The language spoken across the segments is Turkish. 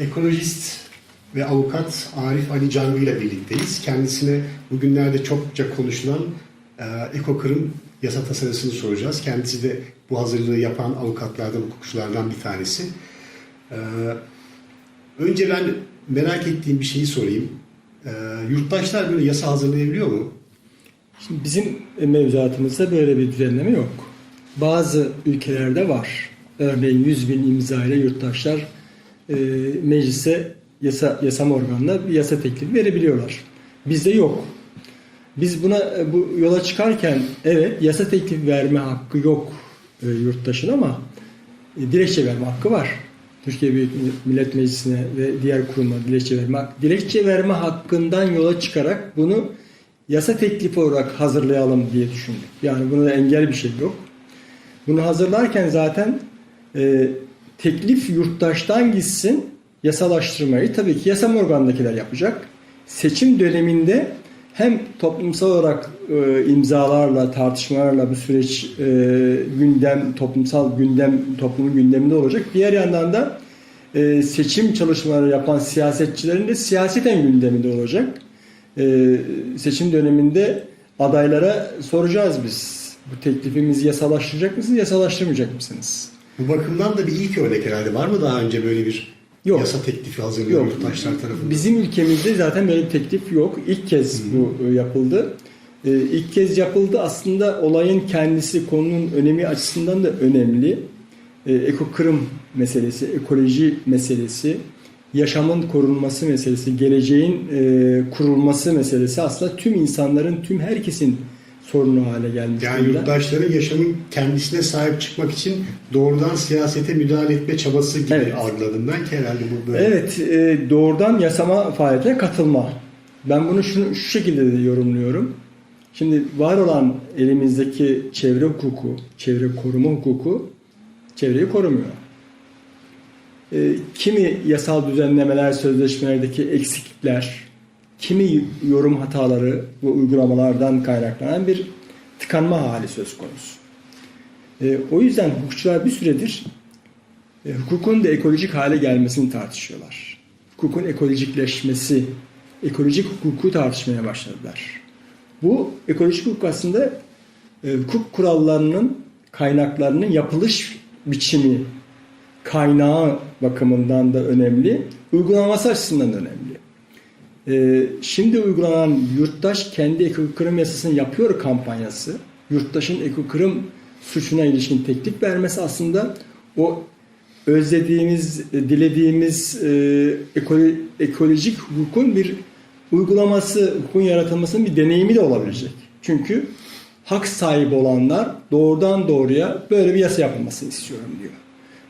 ekolojist ve avukat Arif Ali Cangı ile birlikteyiz. Kendisine bugünlerde çokça konuşulan e, ekokırım yasa tasarısını soracağız. Kendisi de bu hazırlığı yapan avukatlardan, hukukçulardan bir tanesi. E, önce ben merak ettiğim bir şeyi sorayım. E, yurttaşlar böyle yasa hazırlayabiliyor mu? Şimdi bizim mevzuatımızda böyle bir düzenleme yok. Bazı ülkelerde var. Örneğin 100 bin imza ile yurttaşlar e, meclise yasa, yasam organına bir yasa teklifi verebiliyorlar. Bizde yok. Biz buna e, bu yola çıkarken evet yasa teklifi verme hakkı yok e, yurttaşın ama e, dilekçe verme hakkı var. Türkiye Büyük Millet Meclisi'ne ve diğer kurumlara dilekçe verme hakkı. Dilekçe verme hakkından yola çıkarak bunu yasa teklifi olarak hazırlayalım diye düşündük. Yani buna engel bir şey yok. Bunu hazırlarken zaten e, teklif yurttaştan gitsin yasalaştırmayı tabii ki yasam organındakiler yapacak. Seçim döneminde hem toplumsal olarak e, imzalarla, tartışmalarla bu süreç e, gündem, toplumsal gündem, toplumun gündeminde olacak. Diğer yandan da e, seçim çalışmaları yapan siyasetçilerin de siyaseten gündeminde olacak. E, seçim döneminde adaylara soracağız biz. Bu teklifimizi yasalaştıracak mısınız, yasalaştırmayacak mısınız? Bu bakımdan da bir ilk örnek herhalde. Var mı daha önce böyle bir Yok. yasa teklifi hazırlayan Yok. tarafından? Bizim ülkemizde zaten böyle bir teklif yok. İlk kez bu e, yapıldı. Ee, ilk kez yapıldı. Aslında olayın kendisi, konunun önemi açısından da önemli. Ee, ekokırım meselesi, ekoloji meselesi, yaşamın korunması meselesi, geleceğin e, kurulması meselesi aslında tüm insanların, tüm herkesin sorunu hale gelmiş Yani durumda. yurttaşların yaşamın kendisine sahip çıkmak için doğrudan siyasete müdahale etme çabası gibi Evet. algıladım ben ki herhalde bu böyle. Evet, e, doğrudan yasama faaliyetine katılma. Ben bunu şu, şu şekilde de yorumluyorum. Şimdi var olan elimizdeki çevre hukuku, çevre koruma hukuku çevreyi korumuyor. E, kimi yasal düzenlemeler, sözleşmelerdeki eksiklikler, kimi yorum hataları ve uygulamalardan kaynaklanan bir tıkanma hali söz konusu. E, o yüzden hukukçular bir süredir e, hukukun da ekolojik hale gelmesini tartışıyorlar. Hukukun ekolojikleşmesi, ekolojik hukuku tartışmaya başladılar. Bu ekolojik hukuk aslında e, hukuk kurallarının kaynaklarının yapılış biçimi, kaynağı bakımından da önemli, uygulaması açısından da önemli. E, şimdi uygulanan yurttaş kendi ekokırım yasasını yapıyor kampanyası. Yurttaşın ekokırım suçuna ilişkin teklif vermesi aslında o özlediğimiz, e, dilediğimiz e, ekolo- ekolojik hukukun bir uygulaması, hukukun yaratılmasının bir deneyimi de olabilecek. Çünkü hak sahibi olanlar doğrudan doğruya böyle bir yasa yapılmasını istiyorum diyor.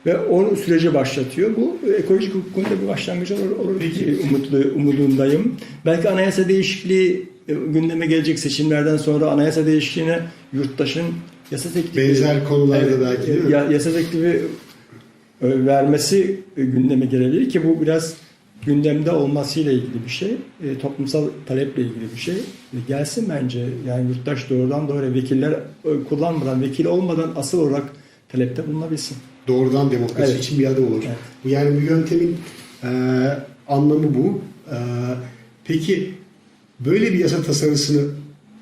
Ve onu süreci başlatıyor. Bu e, ekolojik hukukun da bir başlangıcı olur, olur diye umutlu, umudundayım. Belki anayasa değişikliği e, gündeme gelecek seçimlerden sonra anayasa değişikliğine yurttaşın yasa teklifi Benzer konularda belki değil mi? ya- yasa teklifi e, vermesi e, gündeme gelebilir ki bu biraz gündemde olmasıyla ilgili bir şey. E, toplumsal taleple ilgili bir şey. E, gelsin bence. Yani yurttaş doğrudan doğruya vekiller e, kullanmadan, vekil olmadan asıl olarak talepte bulunabilsin. Doğrudan demokrasi Evet. için bir adım olur. Evet. Yani bu yöntemin e, anlamı bu. E, peki böyle bir yasa tasarısını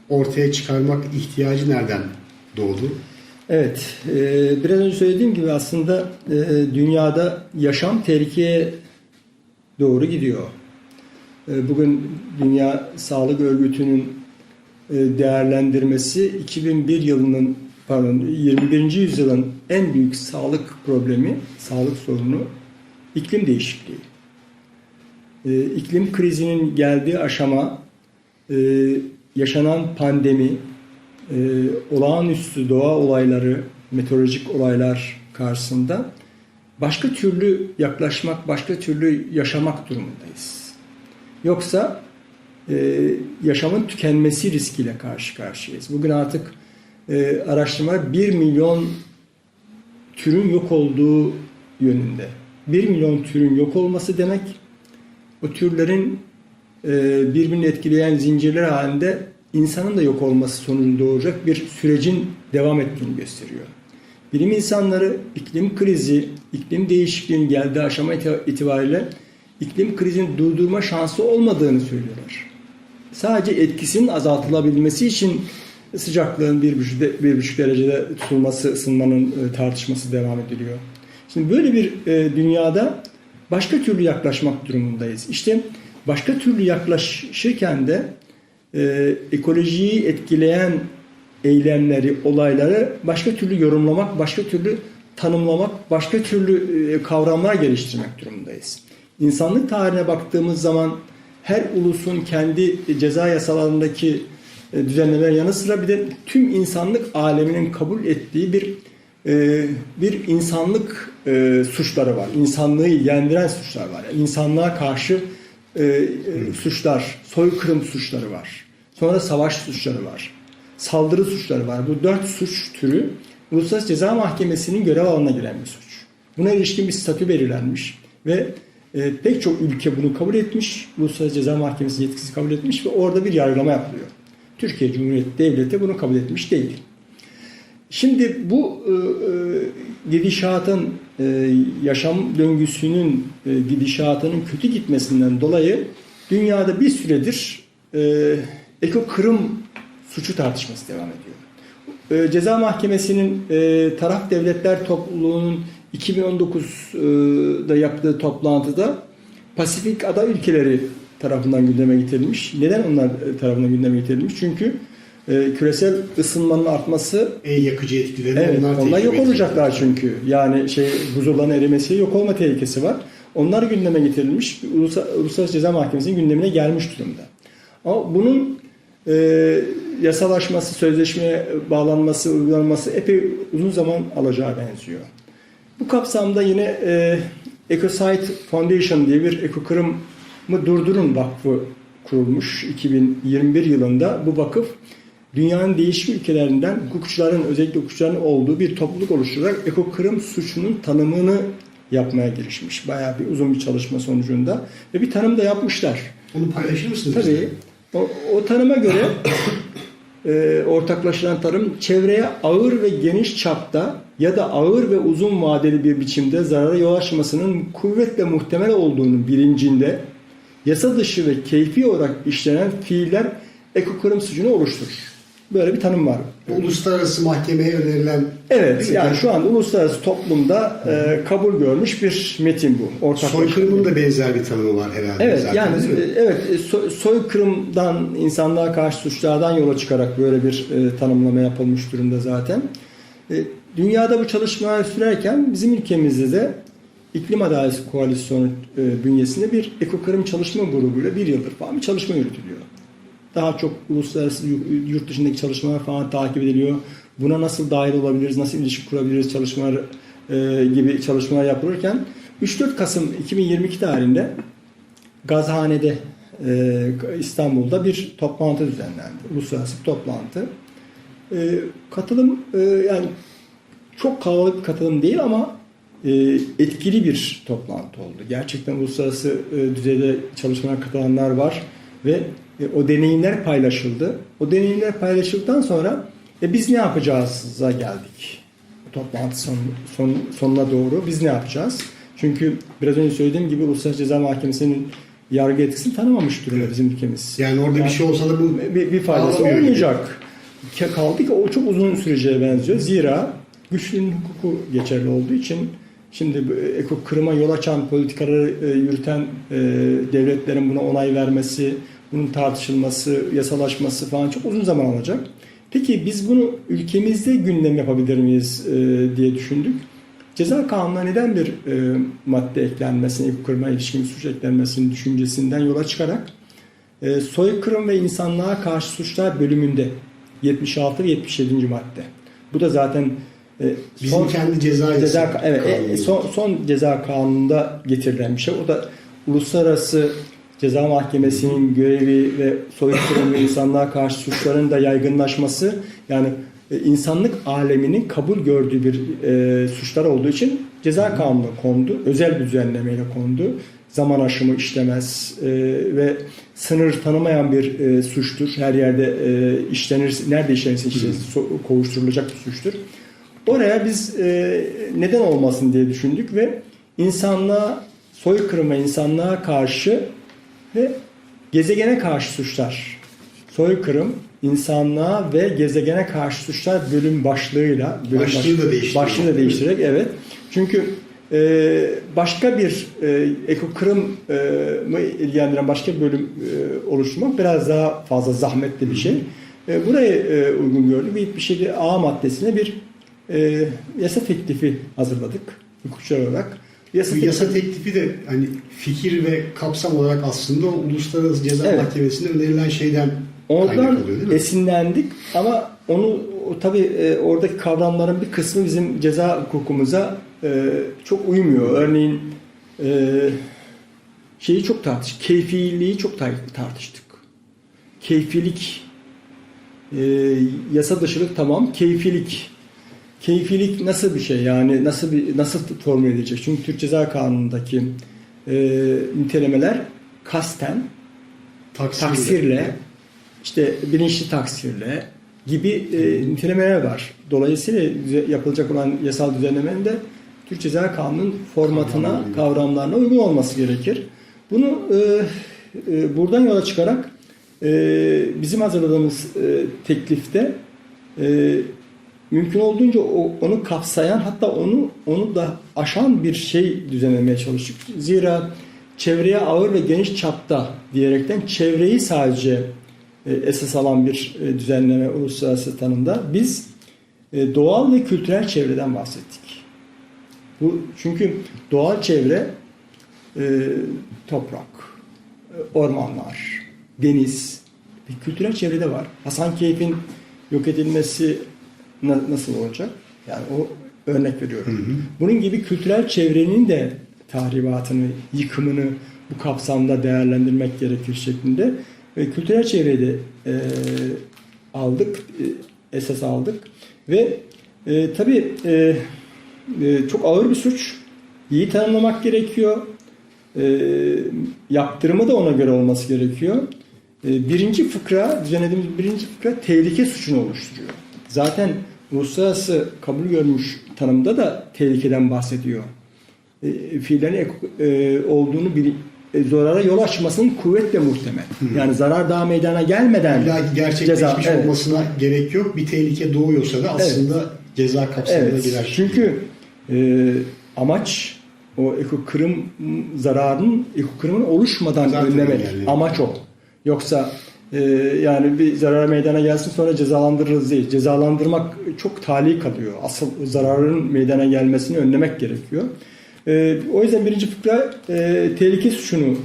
ortaya çıkarmak ihtiyacı nereden doğdu? Evet, e, biraz önce söylediğim gibi aslında e, dünyada yaşam tehlikeye doğru gidiyor. E, bugün Dünya Sağlık Örgütü'nün e, değerlendirmesi 2001 yılının pardon 21. yüzyılın en büyük sağlık problemi, sağlık sorunu iklim değişikliği. E, iklim krizinin geldiği aşama e, yaşanan pandemi, e, olağanüstü doğa olayları, meteorolojik olaylar karşısında başka türlü yaklaşmak, başka türlü yaşamak durumundayız. Yoksa e, yaşamın tükenmesi riskiyle karşı karşıyayız. Bugün artık e, araştırma 1 milyon türün yok olduğu yönünde. 1 milyon türün yok olması demek o türlerin e, birbirini etkileyen zincirler halinde insanın da yok olması sonucunda doğacak bir sürecin devam ettiğini gösteriyor. Bilim insanları iklim krizi, iklim değişikliğinin geldiği aşama iti- itibariyle iklim krizini durdurma şansı olmadığını söylüyorlar. Sadece etkisinin azaltılabilmesi için sıcaklığın bir buçuk, de- bir buçuk derecede tutulması, ısınmanın e, tartışması devam ediliyor. Şimdi böyle bir e, dünyada başka türlü yaklaşmak durumundayız. İşte başka türlü yaklaşırken de e, ekolojiyi etkileyen eylemleri, olayları başka türlü yorumlamak, başka türlü tanımlamak, başka türlü kavramlar geliştirmek durumundayız. İnsanlık tarihine baktığımız zaman her ulusun kendi ceza yasalarındaki düzenlemeler yanı sıra bir de tüm insanlık aleminin kabul ettiği bir e, bir insanlık e, suçları var. İnsanlığı ilgilendiren suçlar var. Yani insanlığa karşı e, e, suçlar, soykırım suçları var. Sonra savaş suçları var. Saldırı suçları var. Bu dört suç türü Uluslararası Ceza Mahkemesi'nin görev alanına giren bir suç. Buna ilişkin bir statü belirlenmiş ve e, pek çok ülke bunu kabul etmiş. Uluslararası Ceza Mahkemesi yetkisi kabul etmiş ve orada bir yargılama yapılıyor. Türkiye Cumhuriyeti Devleti bunu kabul etmiş değil. Şimdi bu e, e, gidişatın, e, yaşam döngüsünün e, gidişatının kötü gitmesinden dolayı dünyada bir süredir e, eko kırım suçu tartışması devam ediyor. E, Ceza Mahkemesi'nin e, taraf devletler topluluğunun 2019'da yaptığı toplantıda Pasifik ada ülkeleri tarafından gündeme getirilmiş. Neden onlar e, tarafından gündeme getirilmiş? Çünkü e, küresel ısınmanın artması En yakıcı etkileri Evet, onlar onlar, yok olacaklar çünkü. Yani şey buzulların erimesi yok olma tehlikesi var. Onlar gündeme getirilmiş. Uluslararası Ceza Mahkemesi'nin gündemine gelmiş durumda. Ama bunun e, yasalaşması, sözleşmeye bağlanması, uygulanması epey uzun zaman alacağı benziyor. Bu kapsamda yine e, Ecosite Foundation diye bir ekokırımı durdurun vakfı kurulmuş 2021 yılında. Bu vakıf dünyanın değişik ülkelerinden hukukçuların özellikle hukukçuların olduğu bir topluluk oluşturarak ekokırım suçunun tanımını yapmaya girişmiş. Bayağı bir uzun bir çalışma sonucunda ve bir tanım da yapmışlar. Onu paylaşır mısınız? Tabii o, o tanıma göre e, ortaklaşılan tarım çevreye ağır ve geniş çapta ya da ağır ve uzun vadeli bir biçimde zarara yol açmasının kuvvetle muhtemel olduğunun bilincinde yasa dışı ve keyfi olarak işlenen fiiller ekokırım suçunu oluşturur. Böyle bir tanım var. Uluslararası mahkemeye önerilen Evet yani şu an uluslararası toplumda e, kabul görmüş bir metin bu. Ortaklaşa. soykırımın da benzer bir tanımı var herhalde. Evet zaten, yani e, evet e, so- soykırımdan insanlığa karşı suçlardan yola çıkarak böyle bir e, tanımlama yapılmış durumda zaten. E, dünyada bu çalışmalar sürerken bizim ülkemizde de İklim Adaleti Koalisyonu e, bünyesinde bir ekokırım çalışma grubuyla bir yıldır falan bir çalışma yürütülüyor. Daha çok uluslararası yu- yurt dışındaki çalışmalar falan takip ediliyor. Buna nasıl dahil olabiliriz, nasıl ilişki kurabiliriz çalışmalar e, gibi çalışmalar yapılırken 3-4 Kasım 2022 tarihinde Gazhane'de e, İstanbul'da bir toplantı düzenlendi. Uluslararası bir toplantı. E, katılım e, yani çok kalabalık bir katılım değil ama etkili bir toplantı oldu. Gerçekten uluslararası e, düzeyde çalışmalara katılanlar var ve e, o deneyimler paylaşıldı. O deneyimler paylaşıldıktan sonra e, biz ne yapacağız'a geldik. Toplantı son, son, sonuna doğru biz ne yapacağız? Çünkü biraz önce söylediğim gibi Uluslararası Ceza Mahkemesi'nin yargı etkisini tanımamış durumda bizim ülkemiz. Yani orada bir şey olsa da bu bir, bir faydası olmayacak. Kaldı ki o çok uzun süreceğe benziyor. Zira güçlünün hukuku geçerli olduğu için şimdi bu eko kırıma yol açan politikaları e, yürüten e, devletlerin buna onay vermesi, bunun tartışılması, yasalaşması falan çok uzun zaman alacak. Peki biz bunu ülkemizde gündem yapabilir miyiz e, diye düşündük. Ceza kanununa neden bir e, madde eklenmesini, eko kırıma ilişkin suç eklenmesinin düşüncesinden yola çıkarak e, soykırım ve insanlığa karşı suçlar bölümünde 76 ve 77. madde. Bu da zaten e, Bizim kendi ceza ceza evet e, kanunu. son, son ceza kanununda getirilen bir şey. O da uluslararası ceza mahkemesinin görevi ve soykırım ve insanlığa karşı suçların da yaygınlaşması yani e, insanlık aleminin kabul gördüğü bir e, suçlar olduğu için ceza kanununa kondu. Özel düzenlemeyle kondu. Zaman aşımı işlemez e, ve sınır tanımayan bir e, suçtur. Her yerde e, işlenir, nerede işlenirse işlenirse so- kovuşturulacak bir suçtur. Oraya biz e, neden olmasın diye düşündük ve insanlığa soykırım ve insanlığa karşı ve gezegene karşı suçlar. Soykırım, insanlığa ve gezegene karşı suçlar bölüm başlığıyla bölüm Başlığı da değiştiriyor. Başlığı da değiştirerek evet. Çünkü e, başka bir e, ekokırımı ilgilendiren başka bir bölüm e, oluşturmak biraz daha fazla zahmetli bir şey. E, buraya e, uygun gördük. Bir, bir şekilde A maddesine bir e, yasa teklifi hazırladık hukukçular olarak. Yasa, Bu yasa teklifi de hani fikir ve kapsam olarak aslında Uluslararası Ceza Evet. Mahkemesi'nde önerilen şeyden Ondan esinlendik ama onu o, tabii e, oradaki kavramların bir kısmı bizim ceza hukukumuza e, çok uymuyor. Örneğin e, şeyi çok tartıştık. Keyfiliği çok tar- tartıştık. Keyfilik e, yasa dışılık tamam. Keyfilik keyfilik nasıl bir şey yani nasıl bir nasıl formüle edilecek? Çünkü Türk Ceza Kanunu'ndaki e, nitelemeler kasten Taksirle. taksirle, işte bilinçli taksirle gibi e, nitelemeler var. Dolayısıyla yapılacak olan yasal düzenlemenin de Türk Ceza Kanunu'nun formatına, Kavramlarına. kavramlarına uygun olması gerekir. Bunu e, e, buradan yola çıkarak e, bizim hazırladığımız e, teklifte e, mümkün olduğunca onu kapsayan hatta onu onu da aşan bir şey düzenlemeye çalıştık. Zira çevreye ağır ve geniş çapta diyerekten çevreyi sadece e, esas alan bir e, düzenleme uluslararası tanımda biz e, doğal ve kültürel çevreden bahsettik. Bu çünkü doğal çevre toprak, ormanlar, deniz ve kültürel çevrede var. Hasankeyf'in yok edilmesi na- nasıl olacak? Yani o örnek veriyorum. Bunun gibi kültürel çevrenin de tahribatını, yıkımını bu kapsamda değerlendirmek gerekir şeklinde ve kültürel çevreyi de e, aldık, e, esas aldık ve e, tabii e, e, çok ağır bir suç. İyi tanımlamak gerekiyor. E, yaptırımı da ona göre olması gerekiyor. E, birinci fıkra, düzenlediğimiz birinci fıkra tehlike suçunu oluşturuyor. Zaten uluslararası kabul görmüş tanımda da tehlikeden bahsediyor. E, fiillerin e, olduğunu bil, e, zarara yol açmasının kuvvetle muhtemel. Yani zarar daha meydana gelmeden İlla gerçekleşmiş ceza- evet. olmasına gerek yok. Bir tehlike doğuyorsa da aslında ceza kapsamına Evet. girer. Çünkü e, amaç o ekokırım zararının ekokırımın oluşmadan Zaten önlemek. yani. Amaç o. Yoksa e, yani bir zarar meydana gelsin sonra cezalandırırız değil. Cezalandırmak çok tali kalıyor. Asıl zararın meydana gelmesini önlemek gerekiyor. E, o yüzden birinci fıkra e, tehlike suçunu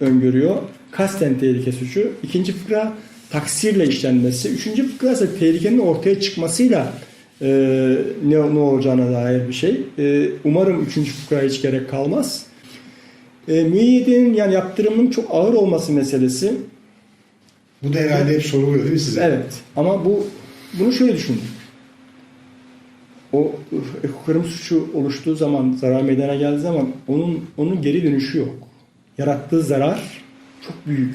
öngörüyor. Kasten tehlike suçu. İkinci fıkra taksirle işlenmesi. Üçüncü fıkra ise tehlikenin ortaya çıkmasıyla e, ne, ne olacağına dair bir şey. E, umarım üçüncü fıkraya hiç gerek kalmaz. E, müeyyidenin yani yaptırımın çok ağır olması meselesi. Bu da herhalde hep soruluyor değil mi size? Evet ama bu bunu şöyle düşündük. O ekokırım suçu oluştuğu zaman, zarar meydana geldiği zaman onun onun geri dönüşü yok. Yarattığı zarar çok büyük.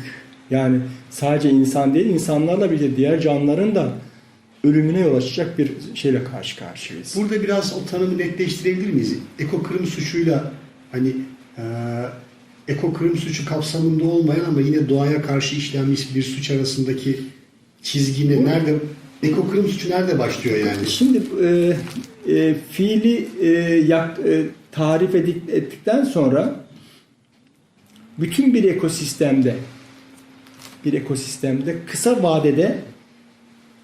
Yani sadece insan değil, insanlarla birlikte diğer canlıların da ölümüne yol açacak bir şeyle karşı karşıyayız. Burada biraz o tanımı netleştirebilir miyiz? Ekokırım suçuyla hani e, ekokırım suçu kapsamında olmayan ama yine doğaya karşı işlenmiş bir suç arasındaki çizgi ne? Nerede? Ekokırım suçu nerede başlıyor yani? Şimdi e, e, fiili e, yak, e, tarif edik- ettikten sonra bütün bir ekosistemde bir ekosistemde kısa vadede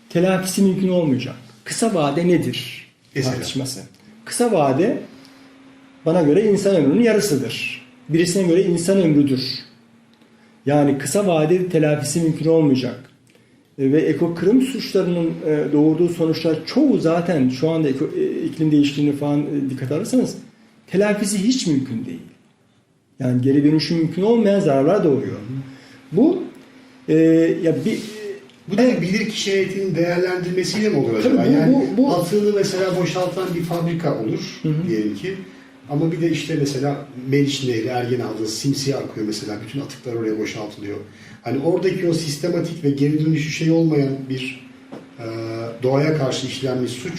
telafisi mümkün olmayacak. Kısa vade nedir? Mesela? Tartışması. Kısa vade bana göre insan ömrünün yarısıdır. Birisine göre insan ömrüdür. Yani kısa vadede telafisi mümkün olmayacak. E, ve ekokırım suçlarının e, doğurduğu sonuçlar çoğu zaten şu anda e, iklim değişikliğini falan dikkat alırsanız telafisi hiç mümkün değil. Yani geri dönüşü mümkün olmayan zararlar doğuyor. Bu e, ya bir Bu da bilir kişi heyetinin değerlendirmesiyle mi olur acaba? Tabii bu- yani bu- bu- atığını mesela boşaltan bir fabrika olur diyelim ki. Ama bir de işte mesela Meriç Nehri, Ergenal'da simsiyah akıyor mesela. Bütün atıklar oraya boşaltılıyor. Hani oradaki o sistematik ve geri dönüşü şey olmayan bir e, doğaya karşı işlenmiş suç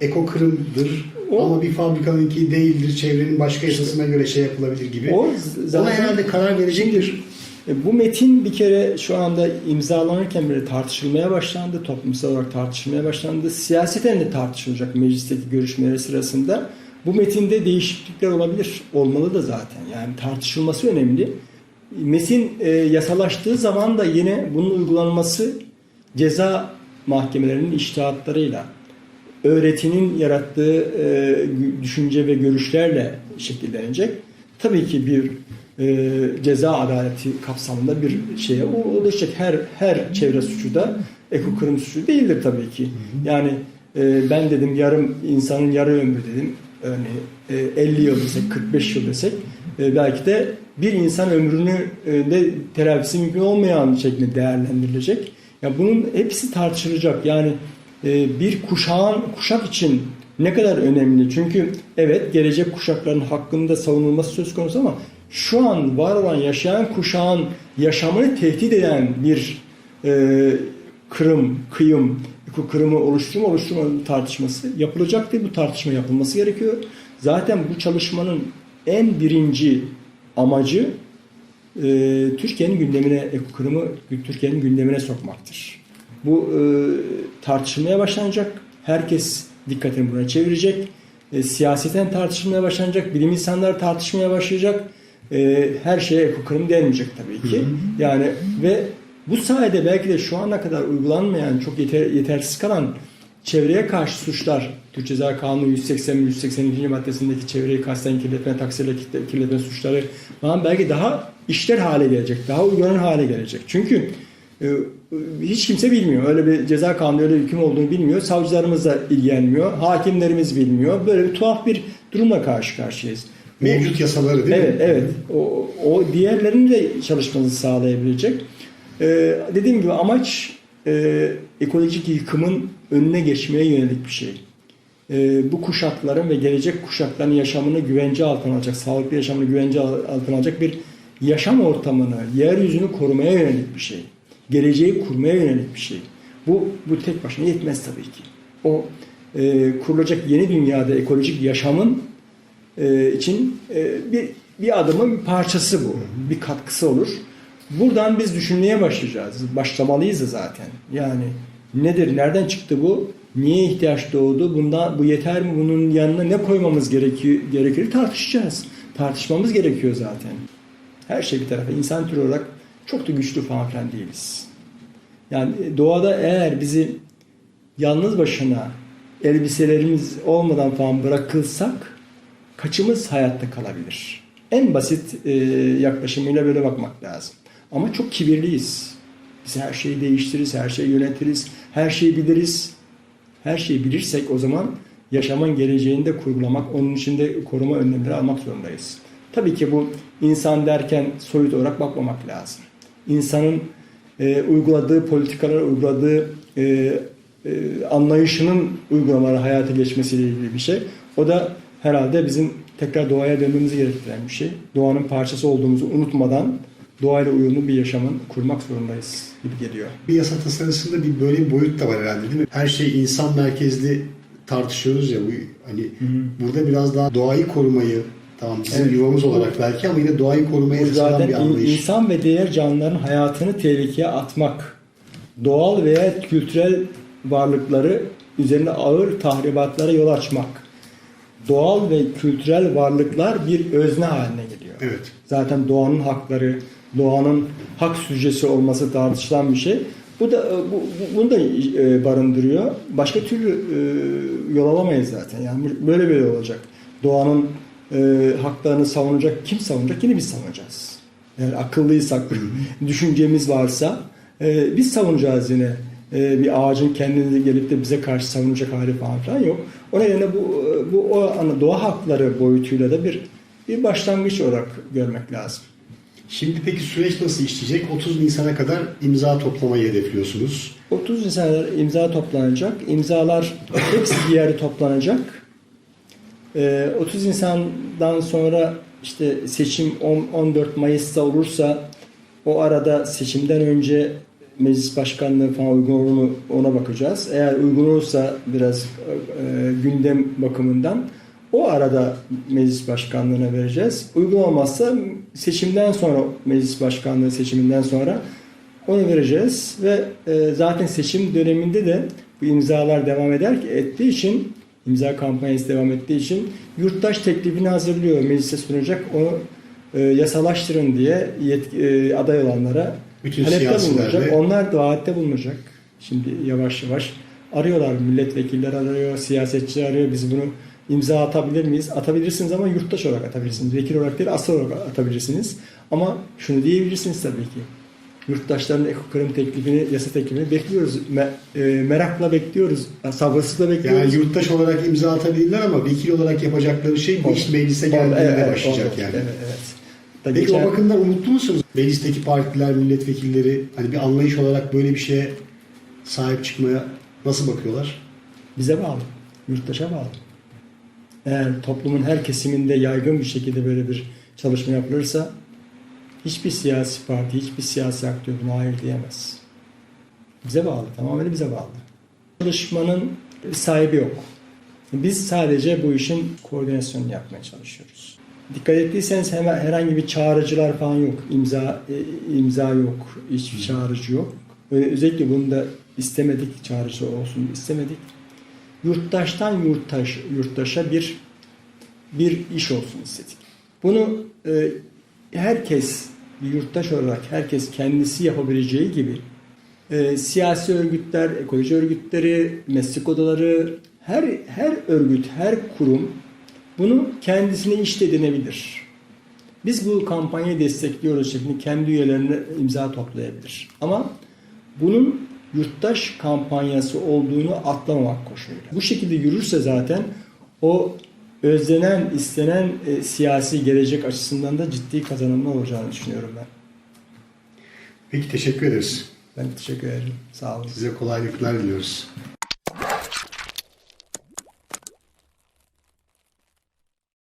ekokırımdır O- ama bir fabrikanınki değildir, çevrenin başka yasasına göre şey yapılabilir gibi. O Ona zaten herhalde karar verecektir. E, Bu metin bir kere şu anda imzalanırken bile tartışılmaya başlandı. Toplumsal olarak tartışılmaya başlandı. Siyaseten de tartışılacak meclisteki görüşmeleri sırasında. Bu metinde değişiklikler olabilir. Olmalı da zaten. Yani tartışılması önemli. Metin e, yasalaştığı zaman da yine bunun uygulanması ceza mahkemelerinin iştihatlarıyla öğretinin yarattığı e, düşünce ve görüşlerle şekillenecek. Tabii ki bir e, ceza adaleti kapsamında bir şeye ulaşacak. Her her çevre suçu da ekokırım suçu değildir tabii ki. Yani e, ben dedim yarım insanın yarı ömrü dedim. Örneğin e, 50 yıl desek, 45 yıl desek e, belki de bir insan ömrünü e, de telafisi mümkün olmayan şekilde değerlendirilecek. Ya bunun hepsi tartışılacak. Yani e, bir kuşağın kuşak için ne kadar önemli. Çünkü evet gelecek kuşakların hakkında savunulması söz konusu ama şu an var olan yaşayan kuşağın yaşamını tehdit eden bir e, kırım, kıyım, bu kırımı oluşturma oluşturma tartışması yapılacaktır. Bu tartışma yapılması gerekiyor. Zaten bu çalışmanın en birinci amacı e, Türkiye'nin gündemine, ekokırımı Türkiye'nin gündemine sokmaktır. Bu e, tartışılmaya başlanacak. Herkes dikkatini buna çevirecek. E, siyaseten tartışılmaya başlanacak. Bilim insanları tartışmaya başlayacak. E, her şeye ekokırım denmeyecek tabii ki. Yani ve bu sayede belki de şu ana kadar uygulanmayan, çok yeter, yetersiz kalan çevreye karşı suçlar, Türk Ceza Kanunu 180 ve 182. maddesindeki çevreyi kasten kirletme, taksiyle kirletme suçları falan belki daha işler hale gelecek, daha uygulanır hale gelecek. Çünkü e, hiç kimse bilmiyor. Öyle bir ceza kanunu öyle bir hüküm olduğunu bilmiyor. Savcılarımız da ilgilenmiyor. Hakimlerimiz bilmiyor. Böyle bir tuhaf bir durumla karşı karşıyayız. Mevcut yasaları değil Evet, mi? evet. O, o diğerlerinin de çalışmanızı sağlayabilecek. Ee, dediğim gibi amaç e, ekolojik yıkımın önüne geçmeye yönelik bir şey. Ee, bu kuşakların ve gelecek kuşakların yaşamını güvence altına alacak, sağlıklı yaşamını güvence altına alacak bir yaşam ortamını, yeryüzünü korumaya yönelik bir şey. Geleceği kurmaya yönelik bir şey. Bu, bu tek başına yetmez tabii ki. O e, kurulacak yeni dünyada ekolojik yaşamın e, için e, bir bir adımın bir parçası bu. Bir katkısı olur. Buradan biz düşünmeye başlayacağız. Başlamalıyız zaten. Yani nedir? Nereden çıktı bu? Niye ihtiyaç doğdu? Bundan bu yeter mi? Bunun yanına ne koymamız gerekiyor? Gerekir tartışacağız. Tartışmamız gerekiyor zaten. Her şey bir tarafa. İnsan türü olarak çok da güçlü falan filan değiliz. Yani doğada eğer bizi yalnız başına elbiselerimiz olmadan falan bırakılsak kaçımız hayatta kalabilir? En basit e, yaklaşımıyla böyle bakmak lazım. Ama çok kibirliyiz. Biz her şeyi değiştiririz, her şeyi yönetiriz, her şeyi biliriz. Her şeyi bilirsek o zaman yaşamın geleceğini de kurgulamak, onun için de koruma önlemleri almak zorundayız. Tabii ki bu insan derken soyut olarak bakmamak lazım. İnsanın e, uyguladığı politikalar, uyguladığı e, e, anlayışının uygulamaları hayata geçmesiyle ilgili bir şey. O da herhalde bizim tekrar doğaya dönmemizi gerektiren bir şey. Doğanın parçası olduğumuzu unutmadan doğayla uyumlu bir yaşamın kurmak zorundayız gibi geliyor. Bir yasa tasarısında bir böyle bir boyut da var herhalde değil mi? Her şey insan merkezli tartışıyoruz ya bu hani burada biraz daha doğayı korumayı tamam bizim Evet. yuvamız olarak belki ama yine doğayı yasalan zaten bir anlayış. insan ve diğer canlıların hayatını tehlikeye atmak, doğal veya kültürel varlıkları üzerine ağır tahribatlara yol açmak. Doğal ve kültürel varlıklar bir özne haline geliyor. Evet. Zaten doğanın hakları, doğanın hak süjesi olması tartışılan bir şey. Bu da bu, bu- bunu da e, barındırıyor. Başka türlü e, yol alamayız zaten. Yani böyle böyle olacak. Doğanın e, haklarını savunacak kim savunacak? Yine biz savunacağız. Yani akıllıysak, düşüncemiz varsa e, biz savunacağız yine. E, bir ağacın kendini gelip de bize karşı savunacak hali falan filan yok. O nedenle bu bu o doğa hakları boyutuyla da bir bir başlangıç olarak görmek lazım. Şimdi peki süreç nasıl işleyecek? 30 Nisan'a kadar imza toplamayı hedefliyorsunuz. 30 insanlar imza toplanacak. İmzalar hepsi bir yerde toplanacak. Ee, 30 insandan sonra işte seçim on- 14 Mayıs'ta olursa o arada seçimden önce meclis başkanlığı falan uygun olur mu ona bakacağız. Eğer uygun olursa biraz e, gündem bakımından O arada meclis başkanlığına vereceğiz. Uygun olmazsa seçimden sonra meclis başkanlığı seçiminden sonra onu vereceğiz ve e, zaten seçim döneminde de bu imzalar devam eder ettiği için imza kampanyası devam ettiği için yurttaş teklifini hazırlıyor meclise sunacak onu e, yasalaştırın diye yetki, e, aday olanlara Bütün talepte bulunacak. Onlar da vaatte bulunacak. Şimdi yavaş yavaş arıyorlar. Milletvekilleri arıyor, siyasetçi arıyor. Biz bunu imza atabilir miyiz? Atabilirsiniz ama yurttaş olarak atabilirsiniz. Vekil olarak değil, asıl olarak atabilirsiniz. Ama şunu diyebilirsiniz tabii ki. Yurttaşların ekokırım teklifini, yasa teklifini bekliyoruz. Me- e, merakla bekliyoruz. Sabırsızlıkla bekliyoruz. Yani yurttaş olarak imza atabilirler ama vekil olarak yapacakları şey bu iş meclise geldiğinde evet, evet, başlayacak oldu. yani. Evet, evet. Tabii Peki geçen- o bakımdan umutlu musunuz? Meclisteki partiler, milletvekilleri hani bir anlayış olarak böyle bir şeye sahip çıkmaya nasıl bakıyorlar? bize bağlı. Yurttaşa bağlı. Eğer toplumun her kesiminde yaygın bir şekilde böyle bir çalışma yapılırsa hiçbir siyasi parti, hiçbir siyasi aktör buna hayır diyemez. Bize bağlı, tamamen bize bağlı. Çalışmanın sahibi yok. Biz sadece bu işin koordinasyonunu yapmaya çalışıyoruz. Dikkat ettiyseniz hemen herhangi bir çağrıcılar falan yok. İmza e, imza yok. Hiçbir çağrıcı yok. Özellikle bunu da istemedik. Çağrıcı olsun istemedik. Yurttaştan yurttaş yurttaşa bir bir iş olsun istedik. Bunu e, herkes bir yurttaş olarak herkes kendisi yapabileceği gibi e, siyasi örgütler, ekoloji örgütleri, meslek odaları, her her örgüt, her kurum bunu kendisine iş edinebilir. Biz bu kampanyayı destekliyoruz şeklinde kendi üyelerine imza toplayabilir. Ama bunun yurttaş kampanyası olduğunu atlamamak koşuluyla. Bu şekilde yürürse zaten o özlenen, istenen e, siyasi gelecek açısından da ciddi kazanımlı olacağını düşünüyorum ben. Peki teşekkür ederiz. Ben teşekkür ederim. Sağ olun. Size kolaylıklar diliyoruz.